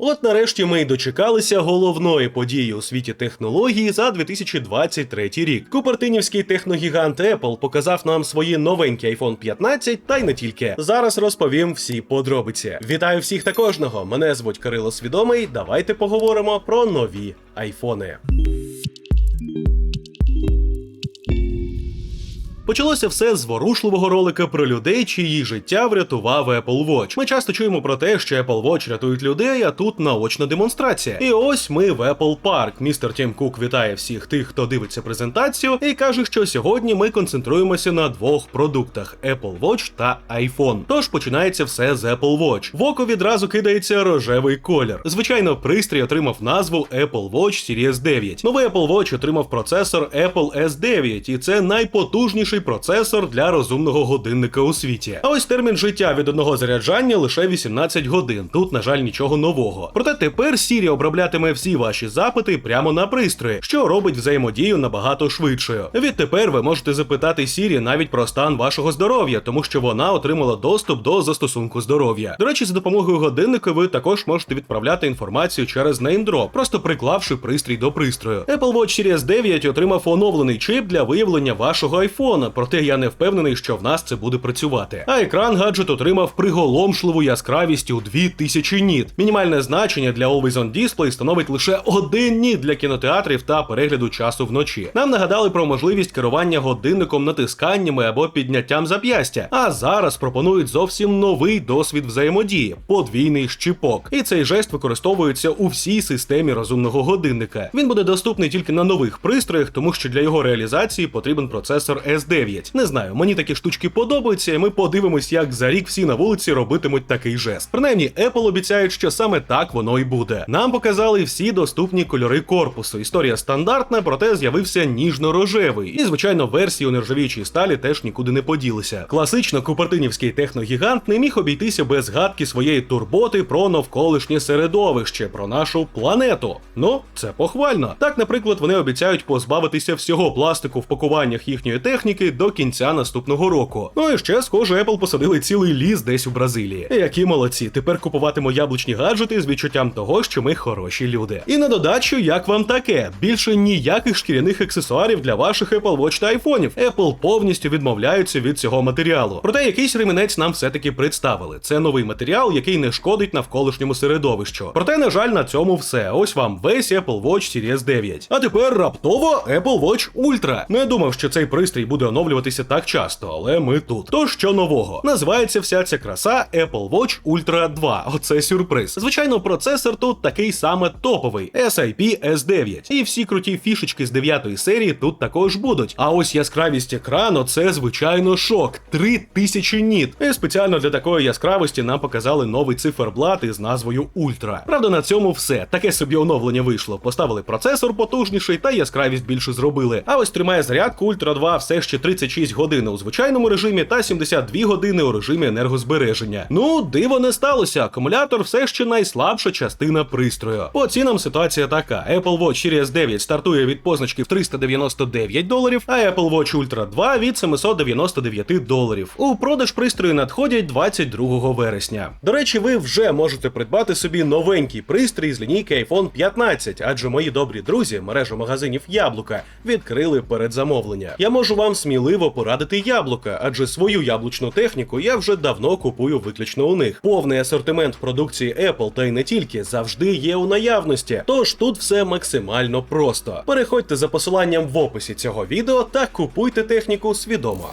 От нарешті ми й дочекалися головної події у світі технології за 2023 рік. Купертинівський техногігант Apple показав нам свої новенькі iPhone 15 та й не тільки. Зараз розповім всі подробиці. Вітаю всіх та кожного! Мене звуть Кирило Свідомий. Давайте поговоримо про нові айфони. Почалося все з ворушливого ролика про людей, чиї життя врятував Apple Watch. Ми часто чуємо про те, що Apple Watch рятують людей, а тут наочна демонстрація. І ось ми в Apple Park. Містер Тім Кук вітає всіх тих, хто дивиться презентацію, і каже, що сьогодні ми концентруємося на двох продуктах: Apple Watch та iPhone. Тож починається все з Apple Watch. В око відразу кидається рожевий колір. Звичайно, пристрій отримав назву Apple Watch Series 9. Новий Apple Watch отримав процесор Apple S9, і це найпотужніший процесор для розумного годинника у світі. А ось термін життя від одного заряджання лише 18 годин. Тут, на жаль, нічого нового. Проте тепер Siri оброблятиме всі ваші запити прямо на пристрої, що робить взаємодію набагато швидшою. Відтепер ви можете запитати Siri навіть про стан вашого здоров'я, тому що вона отримала доступ до застосунку здоров'я. До речі, за допомогою годинника ви також можете відправляти інформацію через неймдроп, просто приклавши пристрій до пристрою. Apple Watch Series 9 отримав оновлений чип для виявлення вашого айфона, проте я не впевнений, що в нас це буде працювати. А екран гаджет отримав приголомшливу яскравість у 2000 ніт. Мінімальне значення для Always On Display становить лише один ніт для кінотеатрів та перегляду часу вночі. Нам нагадали про можливість керування годинником натисканнями або підняттям зап'ястя. А зараз пропонують зовсім новий досвід взаємодії подвійний щіпок. І цей жест використовується у всій системі розумного годинника. Він буде доступний тільки на нових пристроях, тому що для його реалізації потрібен процесор S9. Не знаю, мені такі штучки подобаються, і ми подивимось, як за рік всі на вулиці робитимуть такий жест. Принаймні, Apple обіцяють, що саме так воно і буде. Нам показали всі доступні кольори корпусу. Історія стандартна, проте з'явився ніжно-рожевий. І, звичайно, версії у нержавіючій сталі теж нікуди не поділися. Класично купертинівський техногігант не міг обійтися без згадки своєї турботи про навколишнє середовище, про нашу планету. Ну, це похвально. Так, наприклад, вони обіцяють позбавитися всього пластику в пакуваннях їхньої техніки до кінця наступного року. Ну і ще, схоже, Apple посадили цілий ліс десь у Бразилії. Які молодці, тепер купуватимо яблучні гаджети з відчуттям того, що ми хороші люди. І на додачу, як вам таке? Більше ніяких шкіряних аксесуарів для ваших Apple Watch та айфонів. Apple повністю відмовляються від цього матеріалу. Проте якийсь ремінець нам все-таки представили. Це новий матеріал, який не шкодить навколишньому середовищу. Проте, на жаль, на цьому все. Ось вам весь Apple Watch Series 9. А тепер раптово Apple Watch Ultra. Не думав, що цей пристрій буде оновлюватися так часто, але ми тут. То що нового? Називається вся ця краса Apple Watch Ultra 2. Оце сюрприз. Звичайно, процесор тут такий саме топовий SIP S9. І всі круті фішечки з 9 серії тут також будуть. А ось яскравість екрану це звичайно шок. 3000 ніт. І спеціально для такої яскравості нам показали новий циферблат із назвою Ультра. Правда, на цьому все. Таке собі оновлення вийшло. Поставили процесор потужніший та яскравість більше зробили. А ось тримає зарядку Ultra 2 все ще 36 годин у звичайному режимі та 72 години у режимі енергозбереження. Ну, диво не сталося. Акумулятор все ще найслабша частина пристрою. По цінам ситуація така: Apple Watch Series 9 стартує від позначки в 399 доларів, а Apple Watch Ultra 2 від 799 доларів. У продаж пристрої надходять 22 вересня. До речі, ви вже можете придбати собі новенький пристрій з лінійки iPhone 15, адже мої добрі друзі, мережу магазинів Яблука, відкрили передзамовлення. Я можу вам сміливо порадити яблука, адже свою яблучну техніку я вже давно купую виключно у них. Повний асортимент продукції Apple та й не тільки завжди є у наявності. Тож тут все максимально просто. Переходьте за посиланням в описі цього відео та купуйте техніку свідомо.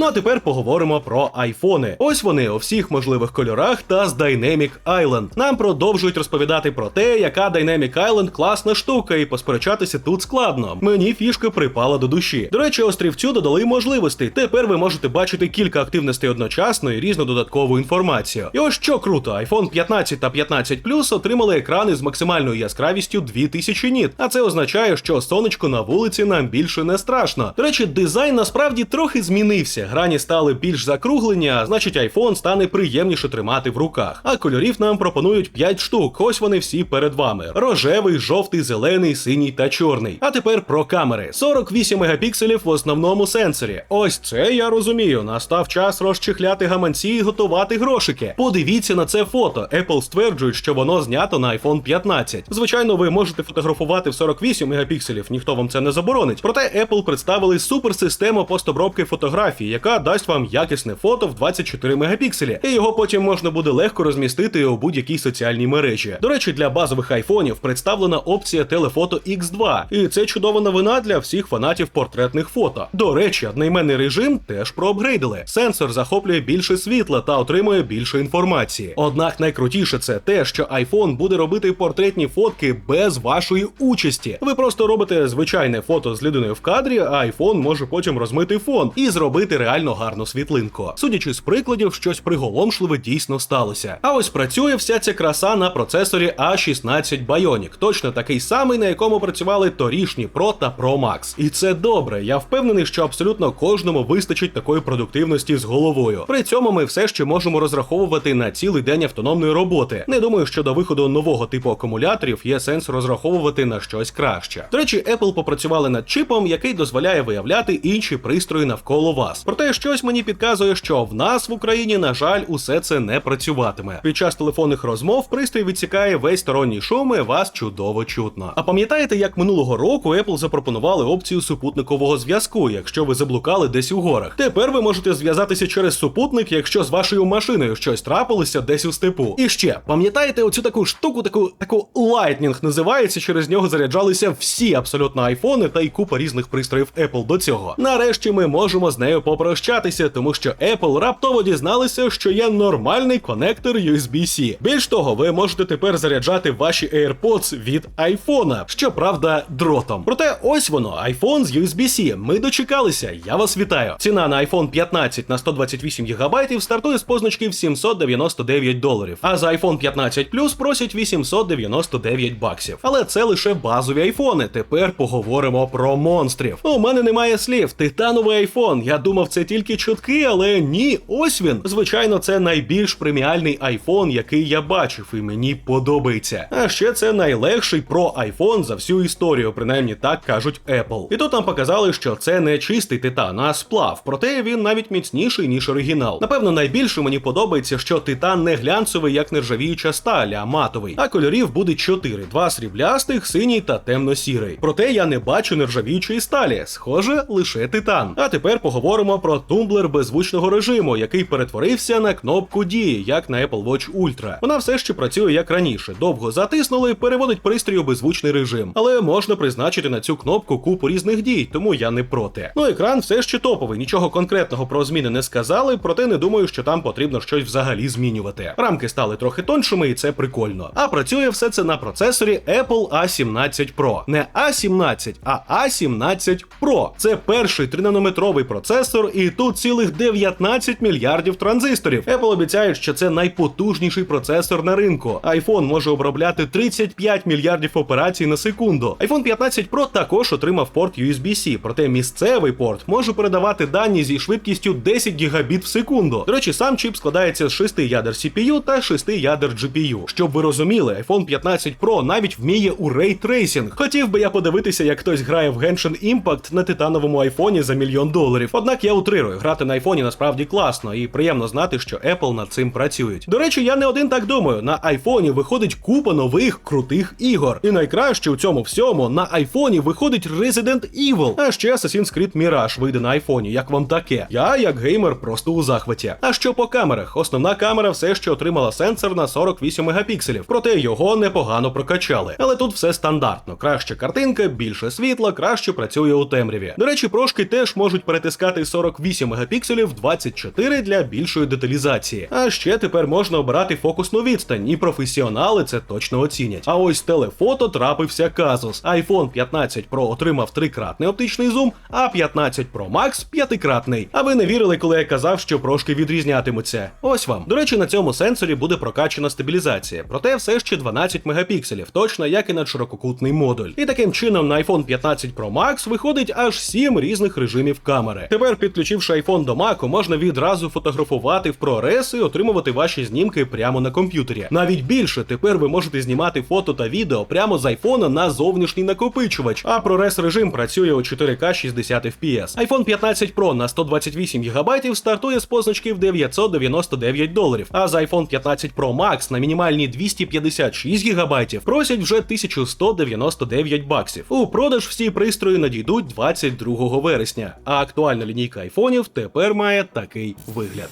Ну а тепер поговоримо про айфони. Ось вони у всіх можливих кольорах та з Dynamic Island. Нам продовжують розповідати про те, яка Dynamic Island класна штука, і посперечатися тут складно. Мені фішка припала до душі. До речі, острівцю додали можливостей. Тепер ви можете бачити кілька активностей одночасно і різну додаткову інформацію. І ось що круто, iPhone 15 та 15 Plus отримали екрани з максимальною яскравістю 2000 ніт. А це означає, що сонечко на вулиці нам більше не страшно. До речі, дизайн насправді трохи змінився. Грані стали більш закруглені, а значить iPhone стане приємніше тримати в руках. А кольорів нам пропонують 5 штук. Ось вони всі перед вами: рожевий, жовтий, зелений, синій та чорний. А тепер про камери: 48 мегапікселів в основному сенсорі. Ось це я розумію. Настав час розчехляти гаманці і готувати грошики. Подивіться на це фото. Apple стверджують, що воно знято на iPhone 15. Звичайно, ви можете фотографувати в 48 мегапікселів, ніхто вам це не заборонить. Проте Apple представили суперсистему постобробки фотографій, яка дасть вам якісне фото в 24 мегапікселі, і його потім можна буде легко розмістити у будь-якій соціальній мережі. До речі, для базових айфонів представлена опція телефото X2, і це чудова новина для всіх фанатів портретних фото. До речі, одноіменний режим теж проапгрейдили. Сенсор захоплює більше світла та отримує більше інформації. Однак найкрутіше це те, що iPhone буде робити портретні фотки без вашої участі. Ви просто робите звичайне фото з людиною в кадрі, а iPhone може потім розмити фон і зробити реально гарну світлинку. Судячи з прикладів, щось приголомшливе дійсно сталося. А ось працює вся ця краса на процесорі A16 Bionic, точно такий самий, на якому працювали торішні Pro та Pro Max. І це добре. Я впевнений, що абсолютно кожному вистачить такої продуктивності з головою. При цьому ми все ще можемо розраховувати на цілий день автономної роботи. Не думаю, що до виходу нового типу акумуляторів є сенс розраховувати на щось краще. До речі, Apple попрацювали над чипом, який дозволяє виявляти інші пристрої навколо вас. Проте щось мені підказує, що в нас в Україні, на жаль, усе це не працюватиме. Під час телефонних розмов пристрій відсікає весь сторонній шум і вас чудово чутно. А пам'ятаєте, як минулого року Apple запропонували опцію супутникового зв'язку, якщо ви заблукали десь у горах? Тепер ви можете зв'язатися через супутник, якщо з вашою машиною щось трапилося десь у степу. І ще пам'ятаєте оцю таку штуку, таку таку Lightning називається. Через нього заряджалися всі абсолютно айфони та й купа різних пристроїв Apple до цього. Нарешті ми можемо з нею попрощатися, тому що Apple раптово дізналися, що є нормальний конектор USB-C. Більш того, ви можете тепер заряджати ваші AirPods від айфона, щоправда, дротом. Проте ось воно, iPhone з USB-C. Ми дочекалися. Я вас вітаю. Ціна на iPhone 15 на 128 ГБ стартує з позначки в 799 доларів. А за iPhone 15 Plus просять 899 баксів. Але це лише базові айфони. Тепер поговоримо про монстрів. У мене немає слів. Титановий айфон. Я думав, це тільки чутки, але ні, ось він. Звичайно, це найбільш преміальний айфон, який я бачив, і мені подобається. А ще це найлегший про айфон за всю історію, принаймні так кажуть Apple. І тут нам показали, що це не чистий титан, а сплав. Проте він навіть міцніший, ніж оригінал. Напевно, найбільше мені подобається, що титан не глянцевий, як нержавіюча сталь, а матовий. А кольорів буде чотири: два сріблястих, синій та темно-сірий. Проте я не бачу нержавіючої сталі. Схоже, лише титан. А тепер поговоримо про тумблер беззвучного режиму, який перетворився на кнопку дії, як на Apple Watch Ultra. Вона все ще працює як раніше. Довго затиснули, переводить пристрій у беззвучний режим. Але можна призначити на цю кнопку купу різних дій, тому я не проти. Ну, екран все ще топовий, нічого конкретного про зміни не сказали, проте не думаю, що там потрібно щось взагалі змінювати. Рамки стали трохи тоншими, і це прикольно. А працює все це на процесорі Apple A17 Pro. Не A17, а A17 Pro. Це перший 3-нанометровий процесор, і тут цілих 19 мільярдів транзисторів. Apple обіцяє, що це найпотужніший процесор на ринку. iPhone може обробляти 35 мільярдів операцій на секунду. iPhone 15 Pro також отримав порт USB-C, проте місцевий порт може передавати дані зі швидкістю 10 гігабіт в секунду. До речі, сам чіп складається з 6 ядер CPU та 6 ядер GPU. Щоб ви розуміли, iPhone 15 Pro навіть вміє у рейтрейсінг. Хотів би я подивитися, як хтось грає в Genshin Impact на титановому айфоні за мільйон доларів. Однак я утрирую, грати на айфоні насправді класно, і приємно знати, що Apple над цим працюють. До речі, я не один так думаю. На айфоні виходить купа нових крутих ігор. І найкраще у цьому всьому на айфоні виходить Resident Evil, а ще Assassin's Creed Mirage вийде на айфоні. Як вам таке? Я, як геймер, просто у захваті. А що по камерах? Основна камера все ще отримала сенсор на 48 мегапікселів, проте його непогано прокачали. Але тут все стандартно. Краща картинка, більше світла, краще працює у темряві. До речі, прошки теж можуть перетискати 48 мегапікселів 24 для більшої деталізації. А ще тепер можна обирати фокусну відстань, і професіонали це точно оцінять. А ось телефото трапився казус. iPhone 15 Pro отримав трикратний оптичний зум, а 15 Pro Max п'ятикратний. А ви не вірили, коли я казав, що прошки відрізнятимуться. Ось вам. До речі, на цьому сенсорі буде прокачана стабілізація, проте все ще 12 мегапікселів, точно як і на ширококутний модуль. І таким чином на iPhone 15 Pro Max виходить аж 7 різних режимів камери. Тепер підключ підключивши iPhone до Mac, можна відразу фотографувати в ProRes і отримувати ваші знімки прямо на комп'ютері. Навіть більше тепер ви можете знімати фото та відео прямо з iPhone на зовнішній накопичувач, а ProRes режим працює у 4К 60 FPS. iPhone 15 Pro на 128 ГБ стартує з позначки в 999 доларів, а з iPhone 15 Pro Max на мінімальні 256 ГБ просять вже 1199 баксів. У продаж всі пристрої надійдуть 22 вересня, а актуальна лінійка айфонів тепер має такий вигляд.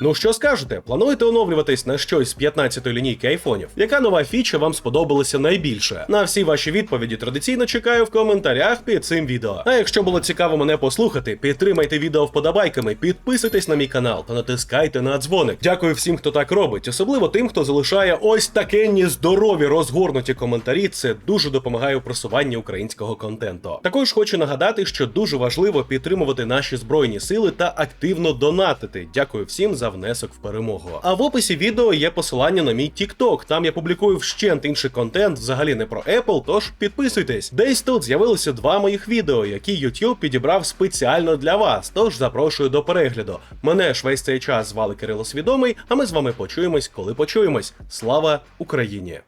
Ну що скажете, плануєте оновлюватись на щось з 15-ї лінійки айфонів? Яка нова фіча вам сподобалася найбільше? На всі ваші відповіді традиційно чекаю в коментарях під цим відео. А якщо було цікаво мене послухати, підтримайте відео вподобайками, підписуйтесь на мій канал та натискайте на дзвоник. Дякую всім, хто так робить, особливо тим, хто залишає ось такенні здорові розгорнуті коментарі. Це дуже допомагає у просуванні українського контенту. Також хочу нагадати, що дуже важливо підтримувати наші збройні сили та активно донатити. Дякую всім за внесок в перемогу. А в описі відео є посилання на мій TikTok. Там я публікую вщент інший контент, взагалі не про Apple, тож підписуйтесь. Десь тут з'явилося два моїх відео, які YouTube підібрав спеціально для вас. Тож запрошую до перегляду. Мене ж весь цей час звали Кирило Свідомий, а ми з вами почуємось, коли почуємось. Слава Україні!